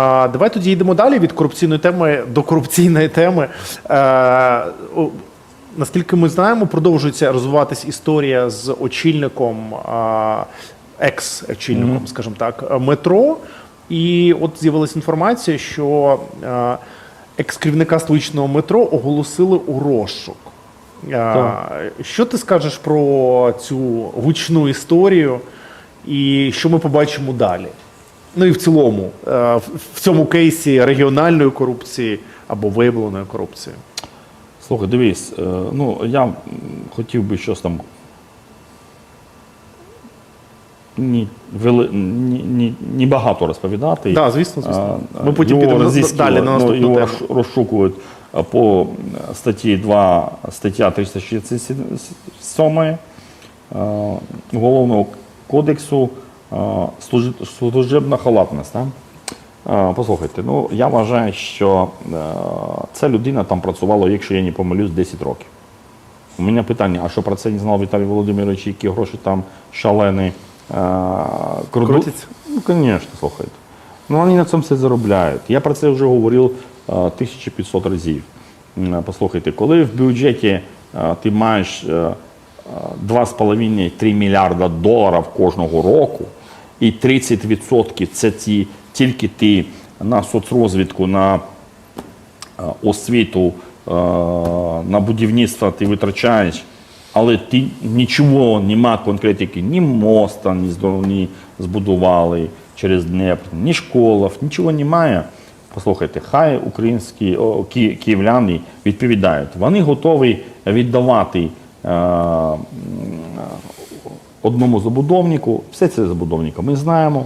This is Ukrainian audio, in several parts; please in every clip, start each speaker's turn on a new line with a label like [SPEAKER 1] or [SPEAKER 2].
[SPEAKER 1] А, давай тоді йдемо далі від корупційної теми до корупційної теми. Е, о, наскільки ми знаємо, продовжується розвиватись історія з очільником, екс-очільником, скажімо так, метро. І от з'явилася інформація, що е, екс-керівника столичного метро оголосили у розшук. Е, Що ти скажеш про цю гучну історію і що ми побачимо далі? Ну і в цілому, е, в- цьому кейсі регіональної корупції або виявленої корупції.
[SPEAKER 2] Слухай, дивись, е, ну я хотів би щось там. Ні, вели, ні, ні, ні багато розповідати.
[SPEAKER 1] Так, звісно, звісно.
[SPEAKER 2] А,
[SPEAKER 1] Ми потім підемо далі на
[SPEAKER 2] ну,
[SPEAKER 1] наступну
[SPEAKER 2] його
[SPEAKER 1] тему.
[SPEAKER 2] розшукують по е, статті 2, стаття 367 е, Уголовного кодексу е, служебна халатність. Да? Е, Послухайте, ну я вважаю, що е, ця людина там працювала, якщо я не помилюсь, 10 років. У мене питання, а що про це не знав Віталій Володимирович, які гроші там шалені е, круду-
[SPEAKER 1] Крутяться?
[SPEAKER 2] Ну, звісно, слухайте. Ну, вони на цьому все заробляють. Я про це вже говорив е, 1500 разів. Послухайте, коли в бюджеті е, ти маєш е, е, 2,5-3 мільярда доларів кожного року, і 30% це ті, тільки ти на соцрозвідку, на е, освіту, е, на будівництво ти витрачаєш, але ти нічого нема конкретики, ні моста, ні здоровні збудували через Дніпр, ні школів, нічого немає. Послухайте, хай українські о, ки- київляни відповідають. Вони готові віддавати е, одному забудовнику, все це забудовника ми знаємо,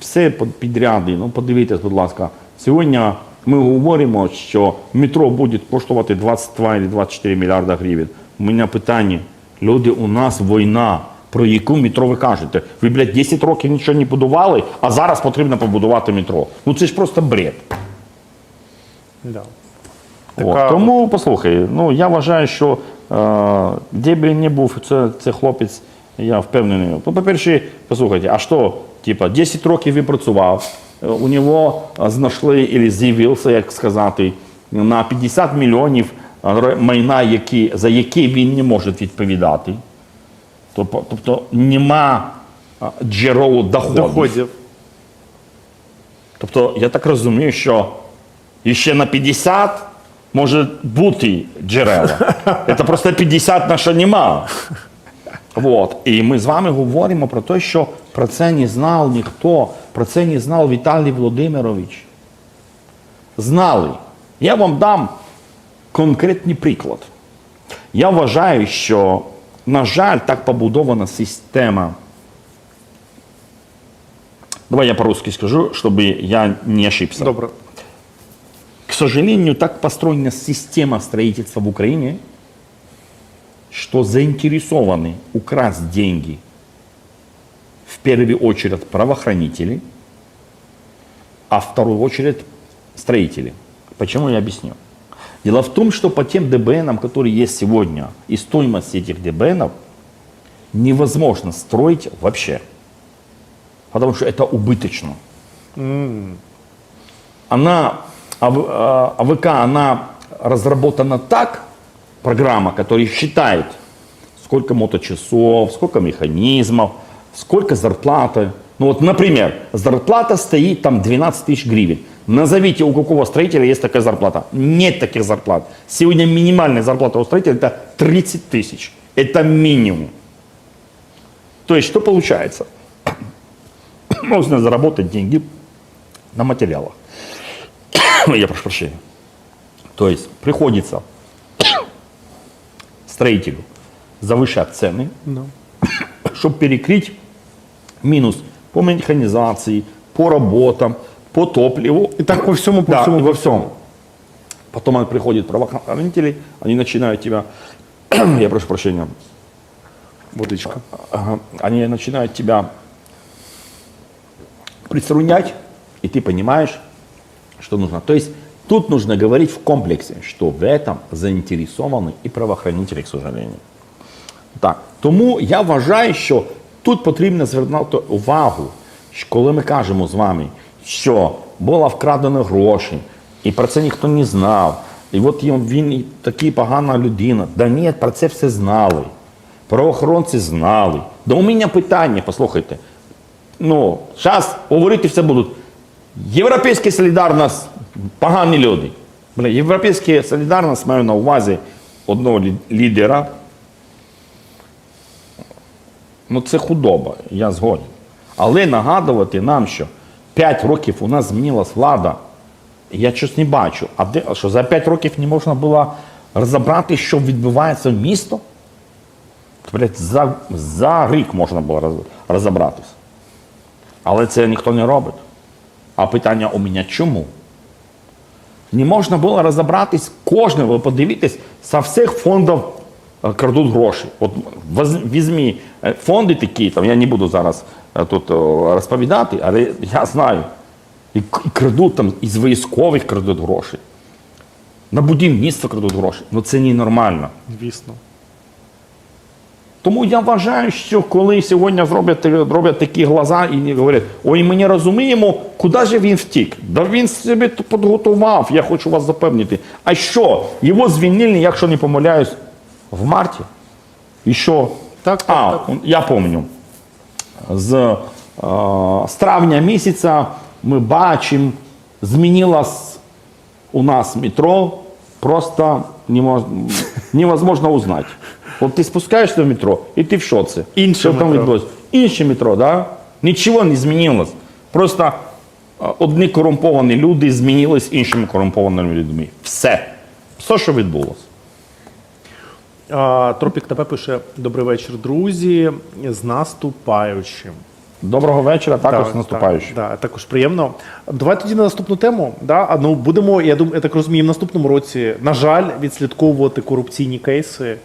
[SPEAKER 2] все під- підряди. Ну, подивіться, будь ласка, сьогодні ми говоримо, що метро буде коштувати 22 чи 24 мільярда гривень. У мене питання, люди, у нас війна. Про яку метро ви кажете? Ви, блядь, 10 років нічого не будували, а зараз потрібно побудувати метро. Ну це ж просто бред.
[SPEAKER 1] Да.
[SPEAKER 2] От, тому послухай, ну я вважаю, що е, де б він не був, це, це хлопець, я впевнений. По-перше, послухайте, а що, типа, 10 років він працював, е, у нього е, знайшли або з'явився, як сказати, на 50 мільйонів е, майна, які, за які він не може відповідати. Тобто, нема е, джерел доходів.
[SPEAKER 1] Доходів.
[SPEAKER 2] Тобто, я так розумію, що ще на 50 може бути джерела. Це просто 50 на що нема. Вот. І ми з вами говоримо про те, що про це не знав ніхто, про це не знав Віталій Володимирович. Знали. Я вам дам конкретний приклад. Я вважаю, що, на жаль, так побудована система. Давай я по-русски скажу, чтобы я не ошибся.
[SPEAKER 1] Добре.
[SPEAKER 2] К сожалению, так построена система строительства в Украине, что заинтересованы украсть деньги в первую очередь правоохранители, а в вторую очередь строители. Почему я объясню? Дело в том, что по тем ДБНам, которые есть сегодня, и стоимость этих ДБНов невозможно строить вообще. Потому что это убыточно. Она, АВ- а, АВК, она разработана так, программа, которая считает, сколько моточасов, сколько механизмов, сколько зарплаты. Ну вот, например, зарплата стоит там 12 тысяч гривен. Назовите, у какого строителя есть такая зарплата. Нет таких зарплат. Сегодня минимальная зарплата у строителя это 30 тысяч. Это минимум. То есть, что получается? Можно заработать деньги на материалах. Я прошу прощения. То есть приходится строителю завышать цены, чтобы перекрыть минус по механизации, по работам, по топливу.
[SPEAKER 1] І так по всьому, по
[SPEAKER 2] Да,
[SPEAKER 1] всьому.
[SPEAKER 2] и во всем. Потом он приходит правоохранители, они начинают тебя, я прошу прощения,
[SPEAKER 1] Водичка.
[SPEAKER 2] Они начинают тебя приструнять, и ты понимаешь, что нужно. То есть тут нужно говорить в комплексе, что в этом заинтересованы и правоохранители, к сожалению. Так, тому я вважаю, що тут потрібно звернути увагу, що коли ми кажемо з вами, що було вкрадено гроші, і про це ніхто не знав. І от він, такий погана людина. Да ні, про це все знали. Правоохоронці знали. Да у мене питання, послухайте. Ну, зараз говорити все будуть. Європейська солідарність погані люди. Європейська солідарність маю на увазі одного лідера. Ну, це худоба, я згоден. Але нагадувати нам, що 5 років у нас змінилась влада, я щось не бачу. А де, що за 5 років не можна було розібрати, що відбувається в місто? Блять, за, за рік можна було розібратися. Але це ніхто не робить. А питання у мене чому? Не можна було розібратись кожне, ви подивитесь, з всіх фондів крадуть гроші. От візьмі е, фонди такі, там, я не буду зараз е, тут розповідати, але я знаю. І крадуть там із військових крадуть гроші. На будівництво крадуть гроші. Ну це ненормально.
[SPEAKER 1] Звісно.
[SPEAKER 2] Тому я вважаю, що коли сьогодні зроблять, роблять такі глаза і говорять, ой, ми не розуміємо, куди же він втік? Да він тут підготував, я хочу вас запевнити. А що? Його звільнили, якщо не помиляюсь, в марті. І що?
[SPEAKER 1] Так, так,
[SPEAKER 2] а,
[SPEAKER 1] так.
[SPEAKER 2] я пам'ятаю. З, е, з травня місяця ми бачимо, змінилось у нас метро, просто немож- невозможно узнати. От ти спускаєшся в метро, і ти в шоці.
[SPEAKER 1] Інше
[SPEAKER 2] Що там
[SPEAKER 1] метро.
[SPEAKER 2] відбулося? Інше метро, да? Нічого не змінилось. Просто е, одні корумповані люди змінились іншими корумпованими людьми. Все. Все, що відбулося.
[SPEAKER 1] А, Тропік ТП пише: Добрий вечір, друзі. З наступаючим.
[SPEAKER 2] Доброго вечора, також
[SPEAKER 1] Так,
[SPEAKER 2] наступаючи.
[SPEAKER 1] Так, так, також приємно. Давай тоді на наступну тему. Да? А, Ну, будемо, я думаю, я так розумію, в наступному році, на жаль, відслідковувати корупційні кейси,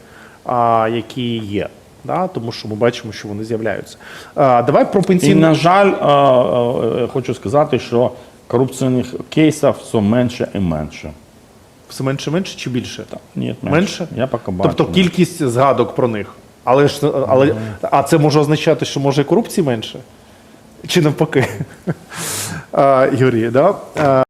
[SPEAKER 1] а, які є. Да? Тому що ми бачимо, що вони з'являються. А, давай про
[SPEAKER 2] І, на жаль, е, е, хочу сказати, що корупційних кейсів все менше і менше.
[SPEAKER 1] Все менше менше чи більше?
[SPEAKER 2] Ні,
[SPEAKER 1] Менше?
[SPEAKER 2] Я поки бачу.
[SPEAKER 1] Тобто кількість згадок про них. Але ж але, а це може означати, що може і корупції менше? Чи навпаки? Юрій, да?